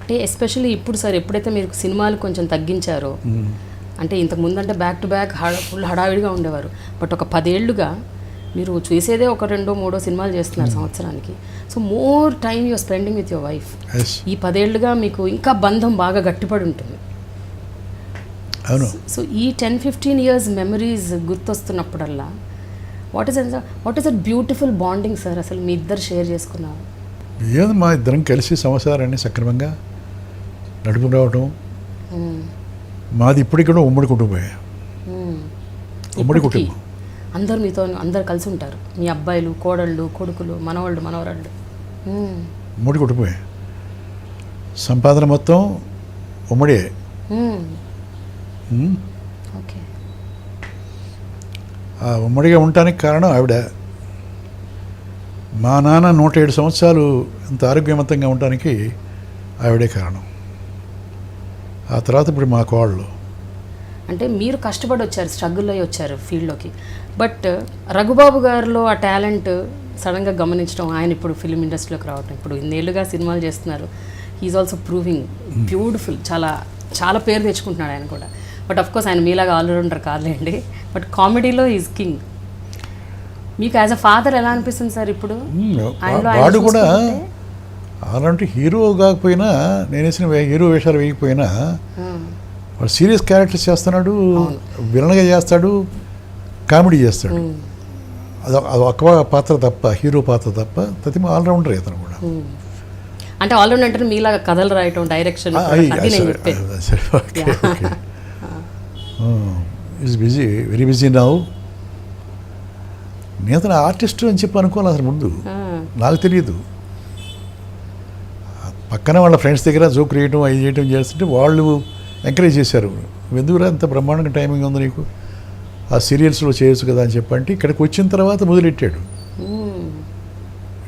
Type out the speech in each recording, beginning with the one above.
అంటే ఎస్పెషల్లీ ఇప్పుడు సార్ ఎప్పుడైతే మీరు సినిమాలు కొంచెం తగ్గించారో అంటే ఇంతకు ముందు అంటే బ్యాక్ టు బ్యాక్ ఫుల్ హడావిడిగా ఉండేవారు. బట్ ఒక పదేళ్ళుగా మీరు చూసేదే ఒక రెండో మూడో సినిమాలు చేస్తున్నారు సంవత్సరానికి. So more time you're spending with your wife. ఈ పదేళ్ళుగా మీకు ఇంకా బంధం బాగా గట్టిపడి ఉంటుంది. అవును. సో ఈ ten fifteen years memories గుర్తొస్తున్నప్పుడల్లా what is what is at beautiful bonding sir అసలు మీ ఇద్దరు షేర్ చేసుకున్నారు ఏది మా ఇద్దరం కలిసి సంవత్సరాన్ని సక్రమంగా నడుపుకు రావటం? మాది ఇప్పటికి కూడా ఉమ్మడి కుటుంబమే. ఉమ్మడి కుటుంబం. అందరు మీతో అందరు కలిసి ఉంటారు. మీ అబ్బాయిలు కోడళ్ళు కొడుకులు మనవాళ్ళు మనవరాళ్ళు. మ్మ్. ఉమ్మడి కుటుంబమే. సంపాదన మొత్తం ఉమ్మడే. మ్మ్. ఉమ్. ఓకే. ఆ ఉమ్మడిగా ఉండటానికి కారణం ఆవిడ. మా నాన్న నూట ఏడు సంవత్సరాలు ఇంత ఆరోగ్యవంతంగా ఉండటానికి ఆవిడే కారణం. ఆ తర్వాత ఇప్పుడు మా కోళ్ళు అంటే మీరు కష్టపడి వచ్చారు స్ట్రగుల్ అయ్యి వచ్చారు ఫీల్డ్లోకి. బట్ రఘుబాబు గారిలో ఆ టాలెంట్ సడన్గా గమనించడం ఆయన ఇప్పుడు ఫిల్మ్ ఇండస్ట్రీలోకి రావటం ఇప్పుడు ఇన్నేళ్ళుగా సినిమాలు చేస్తున్నారు. హీఈస్ ఆల్సో ప్రూవింగ్ బ్యూటిఫుల్ చాలా చాలా పేరు తెచ్చుకుంటున్నాడు ఆయన కూడా. బట్ అఫ్ కోర్స్ ఆయన మీలాగా ఆల్రౌండర్ కాదులేండి. బట్ కామెడీలో ఈజ్ కింగ్ మీకు యాజ్ అ ఫాదర్ ఎలా అనిపిస్తుంది సార్ ఇప్పుడు? వాడు కూడా? అలాంటి హీరో కాకపోయినా నేను వేసిన హీరో వేషాలు వేయకపోయినా వాడు సీరియస్ క్యారెక్టర్స్ చేస్తున్నాడు విలన్గా చేస్తాడు కామెడీ చేస్తాడు. అది ఒక్క పాత్ర తప్ప హీరో పాత్ర తప్ప ప్రతి ఆల్రౌండర్ ఇతను కూడా. అంటే ఆల్రౌండర్ అంటే మీలాగా కథలు రాయటం direction. Is busy very busy now నేను అతను ఆర్టిస్ట్ అని చెప్పి అనుకోవాలి అసలు ముందు. నాకు తెలియదు. పక్కన వాళ్ళ ఫ్రెండ్స్ దగ్గర జోక్ చేయటం అవి చేయటం చేస్తుంటే వాళ్ళు ఎంకరేజ్ చేశారు. ఎందుకురా అంత బ్రహ్మాండంగా టైమింగ్ ఉంది నీకు? ఆ సీరియల్స్లో చేయొచ్చు కదా అని చెప్పంటే ఇక్కడికి వచ్చిన తర్వాత మొదలెట్టాడు.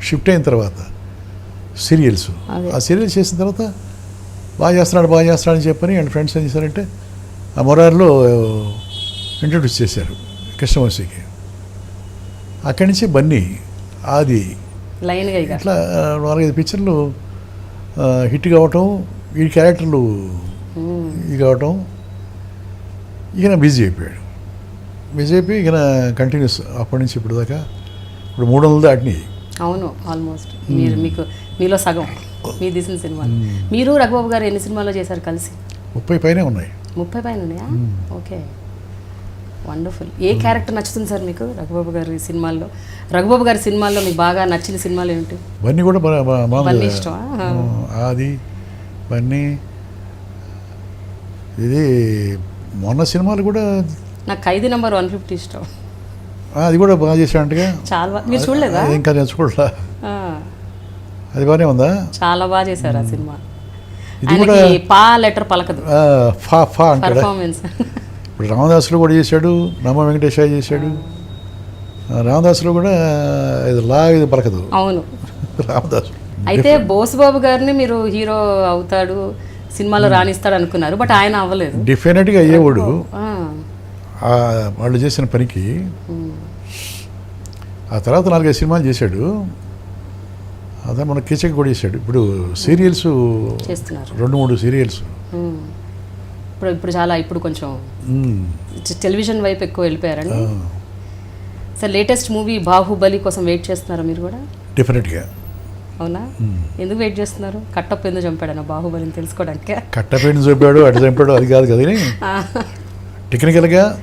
షిఫ్ట్ అయిన తర్వాత సీరియల్స్. అదే. ఆ సీరియల్స్ చేసిన తర్వాత బాగా చేస్తున్నాడు బాగా చేస్తున్నాడు అని చెప్పని వాళ్ళ ఫ్రెండ్స్ ఏం చేశారంటే ఆ మొరార్లో ఇంట్రడ్యూస్ చేశారు కృష్ణవంశీకి అక్కడి నుంచి బన్నీ ఇక. ఇట్లా నాలుగైదు పిక్చర్లు హిట్ కావటం ఈ క్యారెక్టర్లు ఇది కావటం ఈయన బిజీ అయిపోయాడు. బిజీ అయిపోయి ఈయన కంటిన్యూస్ అప్పటి నుంచి ఇప్పుడు దాకా. ఇప్పుడు మూడు వందలు దాటినాయి అవును ఆల్మోస్ట్. మీరు మీకు మీలో సగం మీ తీసిన సినిమాలు మీరు రఘుబాబు గారు ఎన్ని సినిమాలు చేశారు కలిసి? ముప్పై పైనే ఉన్నాయి. ముప్పై పైన ఉన్నాయా? ఓకే. వండర్ఫుల్ ఏ క్యారెక్టర్ నచ్చుతుంది సార్ మీకు రఘుబాబు గారి సినిమాల్లో? రఘుబాబు గారి సినిమాల్లో మీకు బాగా నచ్చిన సినిమాలు ఏమిటి? బన్నీ కూడా బన్నీ ఇష్టమా? ఆది బన్నీ. ఇది మొన్న సినిమాలు కూడా నాకు ఖైదీ నెంబర్ వన్ ఫిఫ్టీ ఇష్టం. అది కూడా బాగా చేశాడంటగా. చాలా మీరు చూడలేదా? అది ఇంకా ఆ, అది బాగానే ఉందా? చాలా బాగా చేశారు ఆ సినిమా. ఇది కూడా పా లెటర్ పలకదు. ఫా ఫా పర్ఫార్మెన్స్ ఇప్పుడు రామదాసులో కూడా చేశాడు నమ్మ వెంకటేశ్వర చేశాడు. రామదాసులో కూడా ఇది లా ఇది పలకదు. అవును. రామదాసు అయితే బోసుబాబు గారిని మీరు హీరో అవుతాడు సినిమాలో రాణిస్తాడు అనుకున్నారు బట్ ఆయన అవ్వలేదు. డెఫినెట్గా అయ్యేవాడు. వాళ్ళు చేసిన పనికి ఆ తర్వాత నాలుగైదు సినిమాలు చేశాడు. అదే మన కిచక్ కూడా చేశాడు. ఇప్పుడు సీరియల్స్ రెండు మూడు సీరియల్స్. ఇప్పుడు ఇప్పుడు చాలా ఇప్పుడు కొంచెం టె- టెలివిజన్ వైపు ఎక్కువ వెళ్ళిపోయారండి. సార్ లేటెస్ట్ మూవీ బాహుబలి కోసం వెయిట్ చేస్తున్నారా మీరు కూడా? డెఫినెట్గా అవునా? ఎందుకు వెయిట్ చేస్తున్నారు? కట్టప్ప ఎందుకు చంపాడన్న బాహుబలిని తెలుసుకోవడానికి? కట్టపేట చూపాడు? అటు చంపాడు అది కాదు కదా టెక్నికల్గా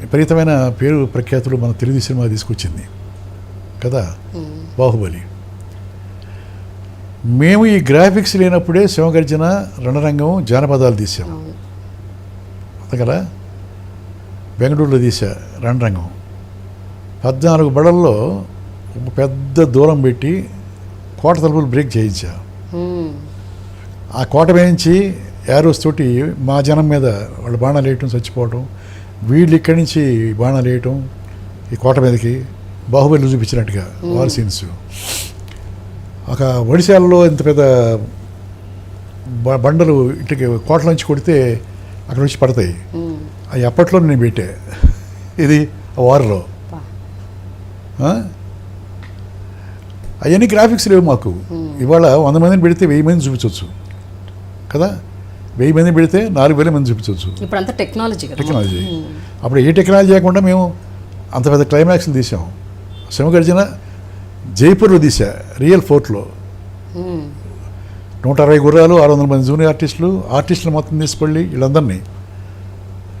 విపరీతమైన పేరు ప్రఖ్యాతులు మన తెలుగు సినిమా తీసుకొచ్చింది. కదా? బాహుబలి. మేము ఈ గ్రాఫిక్స్ లేనప్పుడే శివగర్జన రణరంగం జానపదాలు తీసాం. కదా? బెంగళూరులో తీసా రణరంగం. పద్నాలుగు బడల్లో ఒక పెద్ద దూరం పెట్టి కోట తలుపులు బ్రేక్ చేయించా. ఆ కోట వేయించి యారోస్ తోటి మా జనం మీద వాళ్ళు బాణాలు వేయటం చచ్చిపోవటం వీళ్ళు ఇక్కడి నుంచి బాణాలు వేయటం ఈ కోట మీదకి బాహుబలి చూపించినట్టుగా వార్ సీన్స్ ఒక ఒడిశాలలో ఇంత పెద్ద బండలు ఇటుకి కోట నుంచి కొడితే అక్కడ నుంచి పడతాయి. అవి అప్పట్లో నేను పెట్టా. ఇది వార్లో? అవన్నీ గ్రాఫిక్స్ లేవు మాకు. ఇవాళ వంద మందిని పెడితే వెయ్యి మంది చూపించవచ్చు. కదా? వెయ్యి మంది పెడితే నాలుగు వేల మంది చూపించవచ్చు. ఇప్పుడు అంతా టెక్నాలజీ. టెక్నాలజీ అప్పుడు ఏ టెక్నాలజీ లేకుండా మేము అంత పెద్ద క్లైమాక్స్లు తీసాం. శివగర్జన జైపూర్లో తీసా రియల్ ఫోర్ట్లో. నూట అరవై గుర్రాలు ఆరు వందల మంది జూనియర్ ఆర్టిస్టులు ఆర్టిస్టులు మొత్తం తీసుకెళ్ళి వీళ్ళందరినీ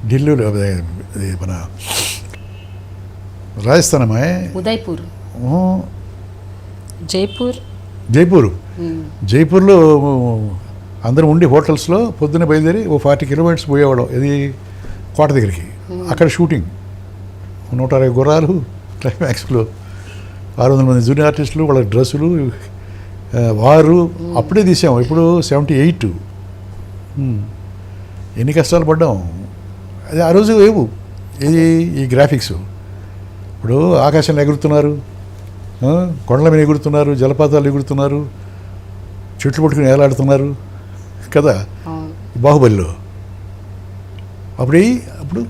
ఢిల్లీలో మన రాజస్థానమే? ఉదయ్పూర్. జైపూర్. జైపూర్. జైపూర్లో అందరం ఉండి హోటల్స్లో పొద్దున్న బయలుదేరి ఓ ఫార్టీ కిలోమీటర్స్ పోయేవాళ్ళం ఇది కోట దగ్గరికి. అక్కడ షూటింగ్. నూట అరవై గుర్రాలు క్లైమాక్స్లో. ఆరు వందల మంది జూనియర్ ఆర్టిస్టులు వాళ్ళ డ్రెస్సులు వారు అప్పుడే తీసాం. ఇప్పుడు సెవెంటీ ఎయిట్. ఎన్ని కష్టాలు పడ్డాం. అది ఆ రోజు లేవు ఇది ఈ గ్రాఫిక్స్. ఇప్పుడు ఆకాశంలో ఎగురుతున్నారు కొండల మీద ఎగురుతున్నారు జలపాతాలు ఎగురుతున్నారు చెట్లు పట్టుకుని ఏలాడుతున్నారు కదా? బాహుబలిలో. అప్పుడు అప్పుడు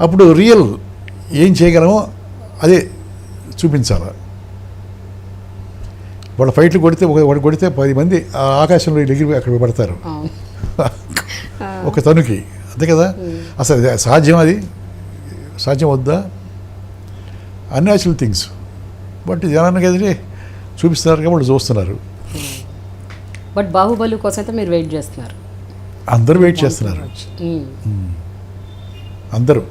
అప్పుడు రియల్ ఏం చేయగలమో అదే చూపించాలి? వాళ్ళ ఫైట్లు కొడితే ఒక వాడు కొడితే పది మంది ఆ ఆకాశంలో ఎగిరి అక్కడ పడతారు. ఒక తనుకి. అంతే కదా? అసలు సాధ్యం అది? సాధ్యం వద్దా? అన్యాచురల్ థింగ్స్ బట్ జనానికి ఎదిరి చూపిస్తున్నారు కాబట్టి చూస్తున్నారు. బట్ బాహుబలి కోసం అయితే మీరు వెయిట్ చేస్తున్నారు. అందరూ వెయిట్ చేస్తున్నారు. అందరూ.